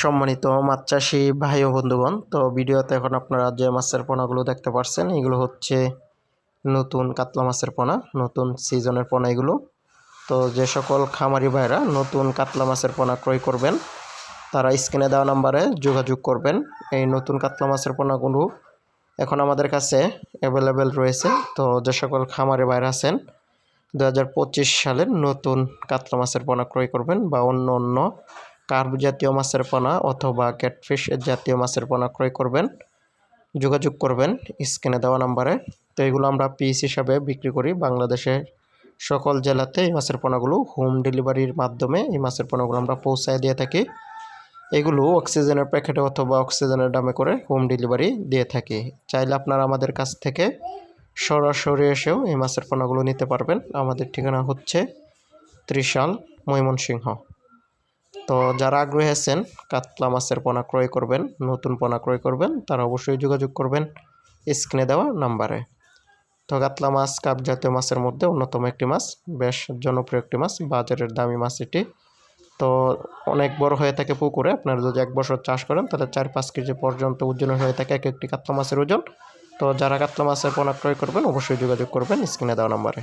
সম্মানিত মাছ চাষি ভাই ও বন্ধুগণ, তো ভিডিওতে এখন আপনারা যে মাছের পোনাগুলো দেখতে পাচ্ছেন এগুলো হচ্ছে নতুন কাতলা মাছের পোনা, নতুন সিজনের পোনা এগুলো। তো যে সকল খামারি ভাইরা নতুন কাতলা মাছের পোনা ক্রয় করবেন, তারা স্ক্রিনে দেওয়া নাম্বারে যোগাযোগ করবেন। এই নতুন কাতলা মাছের পোনাগুলো এখন আমাদের কাছে অ্যাভেলেবেল রয়েছে। তো যে সকল খামারি ভাইরা আছেন দু হাজার পঁচিশ সালের নতুন কাতলা মাছের পোনা ক্রয় করবেন বা অন্য অন্য কার্ব জাতীয় মাছের পোনা অথবা ক্যাটফিশ জাতীয় মাছের পোনা ক্রয় করবেন, যোগাযোগ করবেন স্ক্রিনে দেওয়া নাম্বারে। তো এগুলো আমরা পিস হিসাবে বিক্রি করি। বাংলাদেশের সকল জেলাতে এই মাছের পোনাগুলো হোম ডেলিভারির মাধ্যমে এই মাছের পোনাগুলো আমরা পৌঁছায় দিয়ে থাকি। এগুলো অক্সিজেনের প্যাকেটে অথবা অক্সিজেনের দামে করে হোম ডেলিভারি দিয়ে থাকি। চাইলে আপনারা আমাদের কাছ থেকে সরাসরি এসেও এই মাছের পোনাগুলো নিতে পারবেন। আমাদের ঠিকানা হচ্ছে ত্রিশাল ময়মনসিংহ। তো যারা আগ্রহী আছেন, কাতলা মাছের পোনা ক্রয় করবেন, নতুন পোনা ক্রয় করবেন, তারা অবশ্যই যোগাযোগ করবেন স্ক্রিনে দেওয়া নাম্বারে। তো কাতলা মাছ, কাপ জাতীয় মাছের মধ্যে অন্যতম একটি মাছ, বেশ জনপ্রিয় একটি মাছ, বাজারের দামি মাছ এটি। তো অনেক বড় হয়ে থাকে পুকুরে, আপনারা যদি এক বছর চাষ করেন, তাহলে চার পাঁচ কেজি পর্যন্ত ওজনের হয়ে থাকে এক একটি কাতলা মাছের ওজন। তো যারা কাতলা মাছের পোনা ক্রয় করবেন, অবশ্যই যোগাযোগ করবেন স্ক্রিনে দেওয়া নাম্বারে।